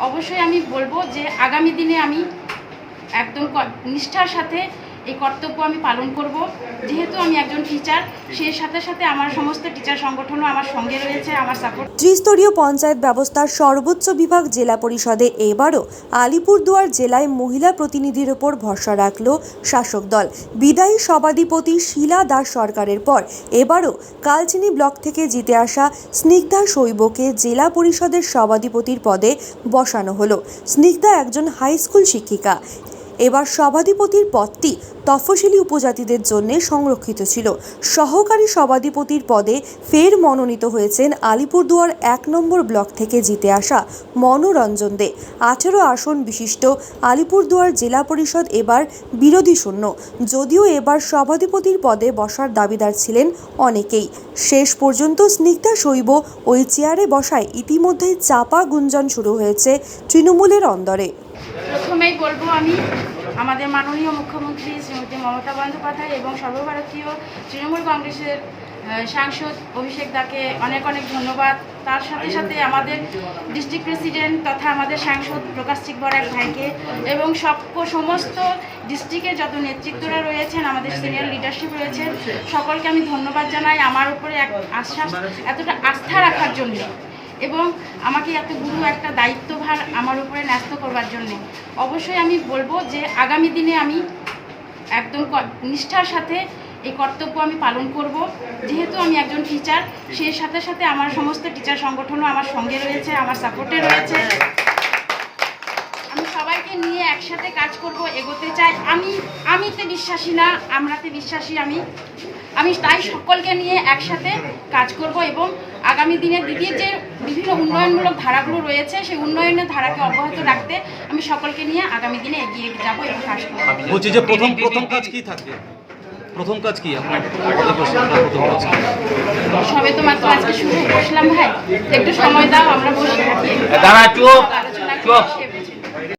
অবশ্যই আমি বলব যে আগামী দিনে আমি একদম নিষ্ঠার সাথে এই কর্তব্য আমি পালন করব। যেহেতু আমি একজন টিচার সেই সাথে সাথে আমার সমস্ত টিচার সংগঠনও আমার সঙ্গে রয়েছে, আমার সাপোর্ট ত্রিস্তরীয় পঞ্চায়েত ব্যবস্থার সর্বোচ্চ বিভাগ জেলা পরিষদে এবারও আলিপুরদুয়ার জেলায় মহিলা প্রতিনিধির ওপর ভরসা রাখল শাসক দল। বিদায়ী সভাধিপতি শিলা দাস সরকারের পর এবারও কালচিনি ব্লক থেকে জিতে আসা স্নিগ্ধা শৈবকে জেলা পরিষদের সভাধিপতির পদে বসানো হলো। স্নিগ্ধা একজন হাই স্কুল শিক্ষিকা। এবার সভাধিপতির পদটি তফসিলি উপজাতিদের জন্য সংরক্ষিত ছিল। সহকারী সভাধিপতির পদে ফের মনোনীত হয়েছেন আলিপুরদুয়ার এক নম্বর ব্লক থেকে জিতে আসা মনোরঞ্জন দে। আঠেরো আসন বিশিষ্ট আলিপুরদুয়ার জেলা পরিষদ এবার বিরোধী শূন্য। যদিও এবার সভাধিপতির পদে বসার দাবিদার ছিলেন অনেকেই। শেষ পর্যন্ত স্নিগ্ধা শৈব ওই চেয়ারে বসায় ইতিমধ্যেই চাপা গুঞ্জন শুরু হয়েছে তৃণমূলের অন্দরে। প্রথমেই বলব আমি, আমাদের মাননীয় মুখ্যমন্ত্রী শ্রীমতী মমতা বন্দ্যোপাধ্যায় এবং সর্বভারতীয় তৃণমূল কংগ্রেসের সাংসদ অভিষেক দাকে অনেক অনেক ধন্যবাদ। তার সাথে সাথে আমাদের ডিস্ট্রিক্ট প্রেসিডেন্ট তথা আমাদের সাংসদ প্রকাশ চিকবরাক ভাইকে এবং সব সমস্ত ডিস্ট্রিক্টের যত নেতৃত্বরা রয়েছেন, আমাদের সিনিয়র লিডারশিপ রয়েছেন, সকলকে আমি ধন্যবাদ জানাই। আমার উপরে এক আশ্বাস, এতটা আস্থা রাখার জন্য। এবং আমাকে এত গুরু একটা দায়িত্বভার আমার উপরে ন্যস্ত করবার জন্য। অবশ্যই আমি বলব যে আগামী দিনে আমি একদম নিষ্ঠার সাথে এই কর্তব্য আমি পালন করব। যেহেতু আমি একজন টিচার সেই সাথে সাথে আমার সমস্ত টিচার সংগঠনও আমার সঙ্গে রয়েছে, আমার সাপোর্টে রয়েছে। আমি সবাইকে নিয়ে একসাথে কাজ করব, এগোতে চাই। আমি, আমিতে বিশ্বাসী না, আমরাতে বিশ্বাসী আমি। আমি তাই সকলকে নিয়ে একসাথে কাজ করব এবং আগামী দিনে দিদির যে বিভিন্ন উন্নয়নমূলক ধারাগুলো রয়েছে সেই উন্নয়নের ধারাকে অব্যাহত রাখতে আমি সকলকে নিয়ে আগামী দিনে এগিয়ে যাব এবং কাজ করব। বলছি যে প্রথম প্রথম কাজ কি থাকবে? প্রথম কাজ কি? আপনার সবে তো আজকে শুরু বসলাম ভাই। একটু সময় দাও আমরা বসে থাকি। দাঁড়া, চুপ, চুপ।